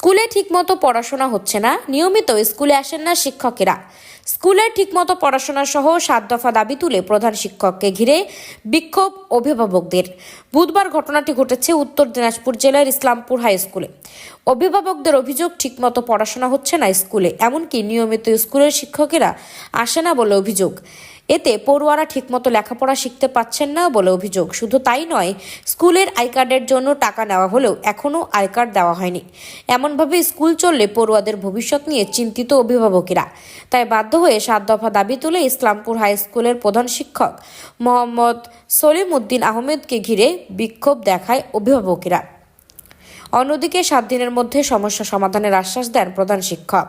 স্কুলে ঠিকমতো পড়াশোনা হচ্ছে না, নিয়মিত স্কুলে আসেন না শিক্ষকেরা। স্কুলে ঠিকমতো পড়াশোনা সহ সাত দফা দাবি তুলে প্রধান শিক্ষককে ঘিরে বিক্ষোভ অভিভাবকদের। বুধবার ঘটনাটি ঘটেছে উত্তর দিনাজপুর জেলার ইসলামপুর হাই স্কুলে। অভিভাবকদের অভিযোগ, ঠিকমতো পড়াশোনা হচ্ছে না স্কুলে, এমনকি নিয়মিত স্কুলের শিক্ষকেরা আসে না বলে অভিযোগ। এতে পড়ুয়ারা ঠিকমতো লেখাপড়া শিখতে পাচ্ছেন না বলে অভিযোগ। শুধু তাই নয়, স্কুলের আই কার্ডের জন্য টাকা নেওয়া হলেও এখনও আই কার্ড দেওয়া হয়নি। এমনভাবে স্কুল চললে পড়ুয়াদের ভবিষ্যৎ নিয়ে চিন্তিত অভিভাবকেরা। তাই বাধ্য হয়ে সাত দফা দাবি তুলে ইসলামপুর হাই স্কুলের প্রধান শিক্ষক মোহাম্মদ সলিম উদ্দিন আহমেদকে ঘিরে বিক্ষোভ দেখায় অভিভাবকেরা। অন্যদিকে সাত দিনের মধ্যে সমস্যা সমাধানের আশ্বাস দেন প্রধান শিক্ষক।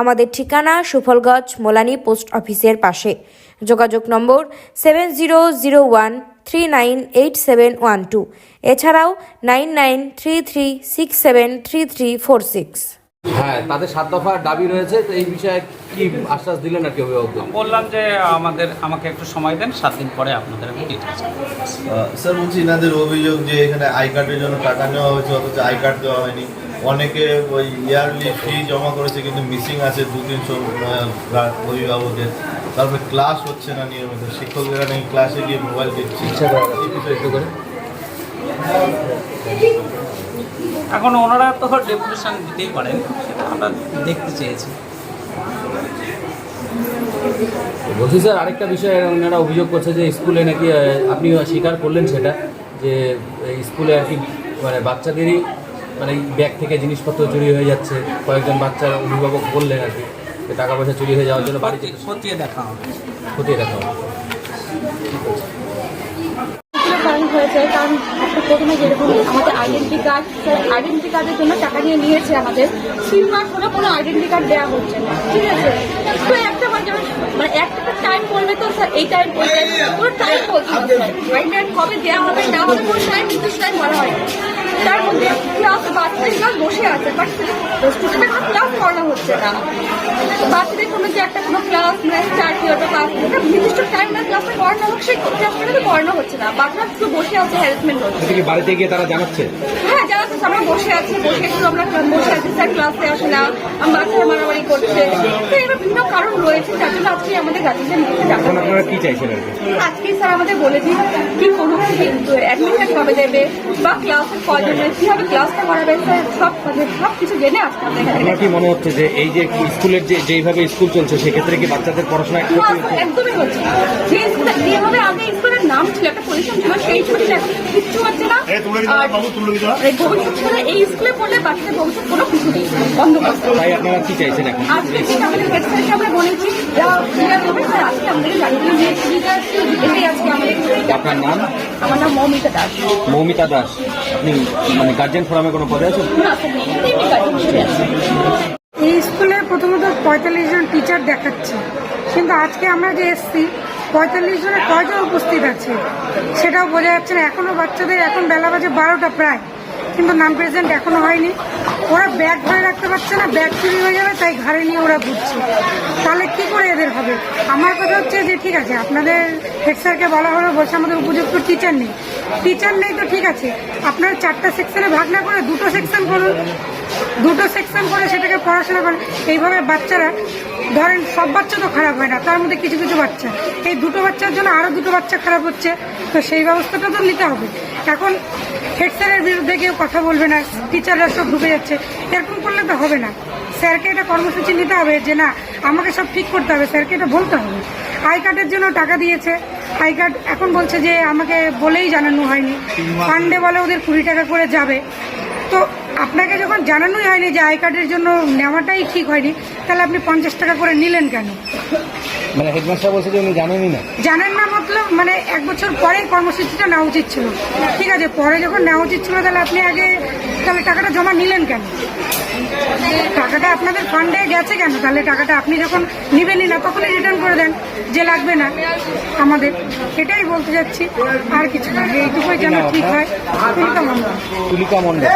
আমাদের ঠিকানা সুফলগঞ্জ মোলানি পোস্ট অফিসের পাশে। যোগাযোগ নম্বর seven zero zero one three nine eight seven one two. এছাড়াও nine nine three three six seven three three four six. হ্যাঁ তাদের সাত দফা দাবি রয়েছে তো এই বিষয়ে কি আশ্বাস দিলেন আর কি অভিভাবকদের বললাম যে আমাদের আমাকে একটু সময় দেন সাত দিন পরে আপনাদের আমি ডিটেলস স্যার বলছি এনাদের অভিযোগ যে এখানে আই কার্ডের জন্য টাকা নেওয়া হয়েছে অথচ আই কার্ড দেওয়া হয়নি। অনেকে ওই ইয়ারলি ফি জমা করেছে কিন্তু মিসিং আছে দু তিনশো অভিভাবকের তারপরে ক্লাস হচ্ছে না নিয়মিত। শিক্ষকেরা নেই ক্লাসে গিয়ে মোবাইল দেখছে করে এখন ওনারা তো ডেপুটেশন দিতেই পারেন সেটা আমরা দেখতে চেয়েছি। বলছি স্যার আরেকটা বিষয়ে ওনারা অভিযোগ করছে যে স্কুলে নাকি আপনি স্বীকার করলেন সেটা যে এই স্কুলে আর কি মানে বাচ্চাদেরই মানে ব্যাগ থেকে জিনিসপত্র চুরি হয়ে যাচ্ছে কয়েকজন বাচ্চার অভিভাবক বললেন আর কি টাকা পয়সা চুরি হয়ে যাওয়ার জন্য বাড়িতে খতিয়ে দেখা হবে। খতিয়ে দেখা হবে। কারণ হয়েছে কারণ প্রথমে যেরকম আমাদের আইডেন্টি কার্ড আইডেন্টি কার্ডের জন্য টাকা নিয়ে নিয়েছে আমাদের। সিম কার্ড হলে কোনো আইডেন্টি কার্ড দেওয়া হচ্ছে না ঠিক আছে? তো একটা বার মানে একটা টাইম বলবে তো স্যার এই টাইম ওই টাইম কোনো টাইম বলছে আইডেন্টি কবে দেওয়া হবে না হবে কোনো টাইম নির্দিষ্ট টাইম বলা হয় না। তার মধ্যে ক্লাস বাচ্চাদের ক্লাস বসে আছে বাট কোনো ক্লাস করানো হচ্ছে না। বাচ্চাদের কোনো যে একটা কোনো ক্লাস মানে স্টার্ট হয়ে যাবে ক্লাস একটা নির্দিষ্ট টাইম না ক্লাসটা করানো হোক সেই ক্লাসটা তো করানো হচ্ছে না। বাচ্চারা শুধু বসে আছে হ্যারাসমেন্ট হচ্ছে। বাড়িতে গিয়ে তারা জানাচ্ছে? হ্যাঁ তো আমরা বসে আছি বসে একটু আমরা বসে আছি স্যার ক্লাসে আসে না বাচ্চারা মারামারি করছে। তো এর বিভিন্ন কারণ রয়েছে যার জন্য আজকে আমাদের গার্জেনদের নিতে যাব। কি চাইছেন আজকে স্যার আমাদের বলে দিন কি করুক অ্যাডমিশন কবে দেবে বা ক্লাসে কয়জনের কীভাবে ক্লাসটা করাবে সব মানে সব কিছু জেনে আসতে হবে আপনার কি মনে হচ্ছে যে এই যে স্কুলের যে যেইভাবে স্কুল চলছে সেক্ষেত্রে কি বাচ্চাদের পড়াশোনা একদমই হচ্ছে যে যেভাবে আগে স্কুলের নাম ছিল একটা পজিশন ছিল সেই ছুটি কিচ্ছু হচ্ছে না এই ভবিষ্যৎ এই স্কুলে পড়লে বাচ্চাদের ভবিষ্যৎ কোনো কিছু নেই বন্ধ তাই আপনারা কি চাইছেন এখন আজকে আমাদের হেড আমরা বলেছি যা ক্লিয়ার হবে স্যার আজকে আমাদের জানিয়ে দিয়েছি এটাই আজকে আমাদের আপনার নাম? আমার নাম মৌমিতা দাস। মৌমিতা দাস। আপনি মানে গার্জেন ফোরামে কোনো পদে আছেন? এই স্কুলে প্রথমত পঁয়তাল্লিশ জন টিচার দেখাচ্ছে। কিন্তু আজকে আমরা যে এসছি পঁয়তাল্লিশ জনের কয়জন উপস্থিত আছে? সেটাও বোঝা যাচ্ছে না। এখনও বাচ্চাদের এখন বেলা বাজে বারোটা প্রায়। কিন্তু নাম প্রেজেন্ট এখনও হয়নি। ওরা ব্যাগ ধরে রাখতে পারছে না, ব্যাগ চুরি হয়ে যাবে, তাই ঘাড়ে নিয়ে ওরা ঘুরছে। তাহলে কি করে এদের হবে? আমার কথা হচ্ছে যে, ঠিক আছে, আপনাদের হেড স্যারকে বলা হলো, বলছে আমাদের উপযুক্ত টিচার নেই। টিচার নেই তো ঠিক আছে, আপনার চারটা সেকশনে ভাগ না করে দুটো সেকশন করুন। দুটো সেকশন করে সেটাকে পড়াশোনা করে এইভাবে বাচ্চারা, ধরেন সব বাচ্চা তো খারাপ হয় না, তার মধ্যে কিছু কিছু বাচ্চা। এই দুটো বাচ্চার জন্য আরও দুটো বাচ্চা খারাপ হচ্ছে, তো সেই ব্যবস্থাটা তো নিতে হবে। এখন হেড স্যারের বিরুদ্ধে কেউ কথা বলবে না টিচাররা সব ঢুকে যাচ্ছে। এরকম করলে তো হবে না। স্যারকে এটা কর্মসূচি নিতে হবে যে না আমাকে সব ঠিক করতে হবে স্যারকে এটা বলতে হবে। আই কার্ডের জন্য টাকা দিয়েছে। আই কার্ড এখন বলছে যে আমাকে বলেই জানানো হয়নি। ফান্ডে বলে ওদের কুড়ি টাকা করে যাবে। তো আপনাকে যখন জানানোই হয়নি যে আই কার্ডের জন্য নেওয়াটাই ঠিক হয়নি তাহলে আপনি পঞ্চাশ টাকা করে নিলেন কেন? মানে হেডমাস্টার বলছে যে উনি জানেনই না। জানেন না মতলব মানে এক বছর পরে কর্মসূচিটা নেওয়া উচিত ছিল। ঠিক আছে পরে যখন নেওয়া উচিত ছিল তাহলে আপনি আগে তাহলে টাকাটা জমা নিলেন কেন? টাকাটা আপনাদের ফান্ডে গেছে কেন? তাহলে টাকাটা আপনি যখন নিবেনই না তখনই রিটার্ন করে দেন যে লাগবে না আমাদের। এটাই বলতে যাচ্ছি আর কিছু না। এইটুকুই যেন ঠিক হয়। তুলিকা মন্ডল তুলিকা মণ্ডল।